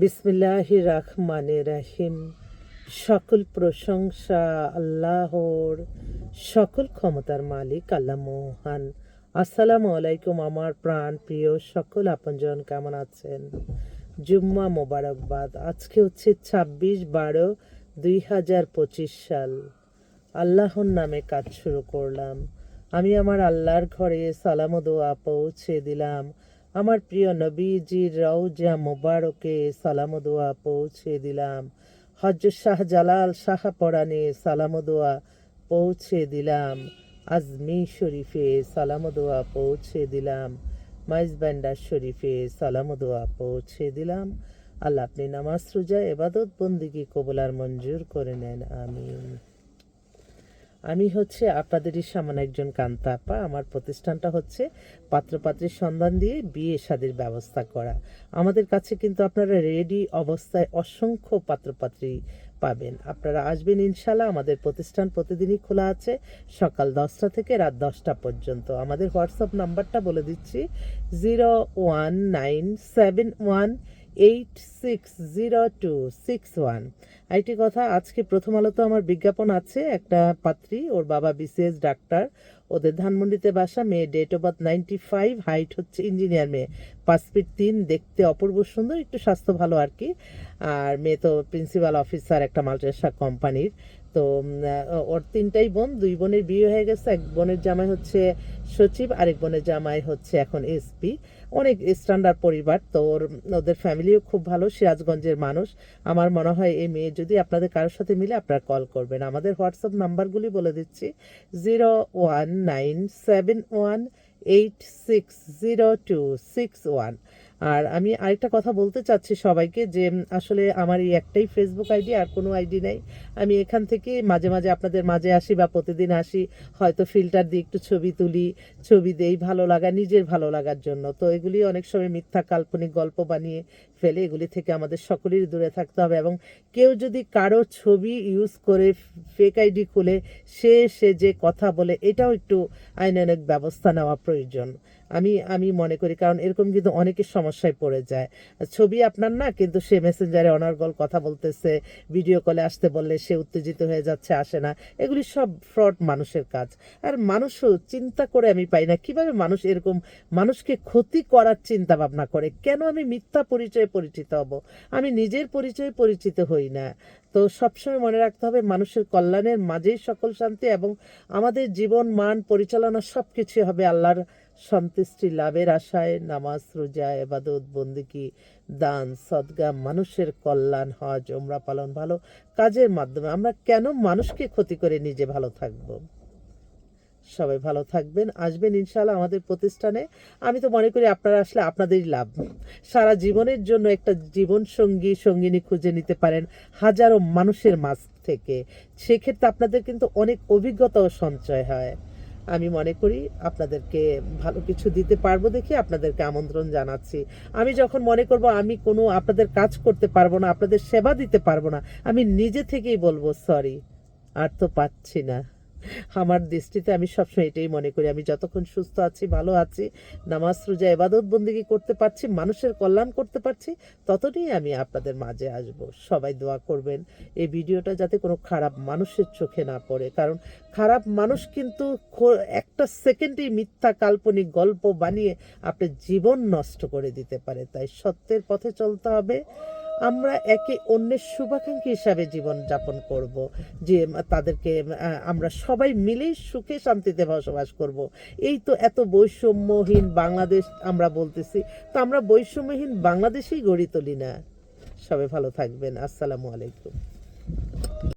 বিসমিল্লাহ রহমান রাহিম সকল প্রশংসা আল্লাহর, সকল ক্ষমতার মালিক আল্লাহ মোহান। আসসালামু আলাইকুম আমার প্রাণ প্রিয় সকল আপনজন, কেমন আছেন? জুম্মা মোবারকবাদ, আজকে হচ্ছে ছাব্বিশ বারো দুই হাজার পঁচিশ সাল। আল্লাহর নামে কাজ শুরু করলাম। আমি আমার আল্লাহর ঘরে সালাম দোয়া পৌঁছে দিলাম। আমার প্রিয় নবীজির রওজা মোবারকে সালাম দোয়া পৌঁছে দিলাম। হজরত শাহ জালাল শাহ সালাম দোয়া পৌঁছে দিলাম। আজমি শরীফে সালাম দোয়া পৌঁছে দিলাম। মাইজবান্ডার শরীফে সালাম দোয়া পৌঁছে দিলাম। আল্লাহ আপনি নামাজ, রোজা এবাদত বন্দিগি কবলার মঞ্জুর করে নেন। আমিন। আমি হচ্ছে আপনাদেরই সামনে একজন কান্তা আপা। আমার প্রতিষ্ঠানটা হচ্ছে পাত্রপাত্রীর সন্ধান দিয়ে বিয়ে শাদির ব্যবস্থা করা। আমাদের কাছে কিন্তু আপনারা রেডি অবস্থায় অসংখ্য পাত্রপাত্রী পাবেন। আপনারা আসবেন ইনশাল্লাহ আমাদের প্রতিষ্ঠান প্রতিদিনই খোলা আছে, সকাল দশটা থেকে রাত দশটা পর্যন্ত। আমাদের হোয়াটসঅ্যাপ নাম্বারটা বলে দিচ্ছি, zero one nine seven one eight six zero two six one IT কথা, আজকে প্রথম আলোতে আমার বিজ্ঞাপন আছে, একটা পাত্রী, ওর বাবা বিসিএস ডাক্তার, ওদের ধানমন্ডিতে বাসা মেয়ে date of birth ninety five height হচ্ছে ইঞ্জিনিয়ার মেয়ে। পাঁচ ফিট তিন, দেখতে অপূর্ব সুন্দর, একটু স্বাস্থ্য ভালো আর কি। আর মেয়ে তো প্রিন্সিপাল অফিসার একটা মাল্টিনেশনাল কোম্পানির। তো ওর তিনটাই বোন, দুই বোনের বিয়ে হয়ে গেছে, এক বোনের জামাই হচ্ছে সচিব, আরেক বোনের জামাই হচ্ছে এখন এসপি অনেক স্ট্যান্ডার্ড পরিবার, তো ওদের ফ্যামিলিও খুব ভালো, সিরাজগঞ্জের মানুষ। আমার মনে হয় এই মেয়ে যদি আপনাদের কারোর সাথে মিলে আপনারা কল করবেন। আমাদের হোয়াটসঅ্যাপ নাম্বারগুলি বলে দিচ্ছি zero one nine seven one eight six zero two six one আর আমি আরেকটা কথা বলতে চাচ্ছি সবাইকে যে আসলে আমার এই একটাই ফেসবুক আইডি আর কোনো আইডি নাই। আমি এখান থেকে মাঝে মাঝে আপনাদের মাঝে আসি বা প্রতিদিন আসি, হয়তো ফিল্টার দিয়ে একটু ছবি তুলি, ছবি দেই ভালো লাগা, নিজের ভালো লাগার জন্য। তো এগুলি অনেক সময় মিথ্যা, কাল্পনিক গল্প বানিয়ে ফেলে এগুলি থেকে আমাদের সকলেরই দূরে থাকতে হবে এবং কেউ যদি কারও ছবি ইউজ করে ফেক আইডি খুলে, সে সে যে কথা বলে, এটাও একটু আইনানুক ব্যবস্থা নেওয়া প্রয়োজন। আমি আমি মনে করি কারণ এরকম কিন্তু অনেকের সমস্যায় পড়ে যায়। ছবি আপনার না, কিন্তু সে মেসেঞ্জারে অনর্গল কথা বলতেছে ভিডিও কলে আসতে বললে সে উত্তেজিত হয়ে যাচ্ছে, আসে না। এগুলি সব ফ্রড মানুষের কাজ। আর মানুষও চিন্তা করে আমি পাই না, কীভাবে মানুষ এরকম মানুষকে ক্ষতি করার চিন্তা ভাবনা করে? কেন আমি মিথ্যা পরিচয়ে পরিচিত হব। আমি নিজের পরিচয়ে পরিচিত হই না। তো সবসময় মনে রাখতে হবে, মানুষের কল্যাণের মাঝেই সকল শান্তি এবং আমাদের জীবন, মান, পরিচালনা সব কিছু হবে আল্লাহর সন্তুষ্টি, লাভের আশায়। নামাজ, রোজা এবাদত বন্দিকি দান, সদগা, মানুষের কল্যাণ, হজ ওমরা পালন ভালো কাজের মাধ্যমে। আমরা কেন মানুষকে ক্ষতি করে নিজে ভালো থাকব? সবাই ভালো থাকবেন, আসবেন ইনশাল্লাহ আমাদের প্রতিষ্ঠানে। আমি তো মনে করি আপনারা আসলে আপনাদেরই লাভ। সারা জীবনের জন্য একটা জীবন সঙ্গী সঙ্গিনী খুঁজে নিতে পারেন হাজারো মানুষের মাঝ থেকে। সেক্ষেত্রে আপনাদের কিন্তু অনেক অভিজ্ঞতাও সঞ্চয় হয়। আমি মনে করি আপনাদেরকে ভালো কিছু দিতে পারব দেখে আপনাদেরকে আমন্ত্রণ জানাচ্ছি। আমি যখন মনে করব আমি কোনো আপনাদের কাজ করতে পারব না, আপনাদের সেবা দিতে পারব না, আমি নিজে থেকেই বলব, সরি, আর তো পাচ্ছি না। আমার দৃষ্টিতে আমি সবসময় এটাই মনে করি। আমি যতক্ষণ সুস্থ আছি, ভালো আছি, নামাজ, রোজা এবাদত বন্দিগি করতে পারছি, মানুষের কল্যাণ করতে পারছি ততটাই আমি আপনাদের মাঝে আসব। সবাই দোয়া করবেন, এই ভিডিওটা যাতে কোনো খারাপ মানুষের চোখে না পড়ে। কারণ খারাপ মানুষ কিন্তু একটা সেকেন্ডেই মিথ্যা, কাল্পনিক গল্প বানিয়ে আপনার জীবন নষ্ট করে দিতে পারে। তাই সত্যের পথে চলতে হবে। আমরা একে অন্যের শুভাকাঙ্ক্ষী হিসাবে জীবন যাপন করব, যে তাদেরকে আমরা সবাই মিলেই সুখে শান্তিতে বসবাস করব। এই তো এত বৈষম্যহীন বাংলাদেশ আমরা বলতেছি, তো আমরা বৈষম্যহীন বাংলাদেশেই গড়ি তুলি না। সবাই ভালো থাকবেন। আসসালামু আলাইকুম।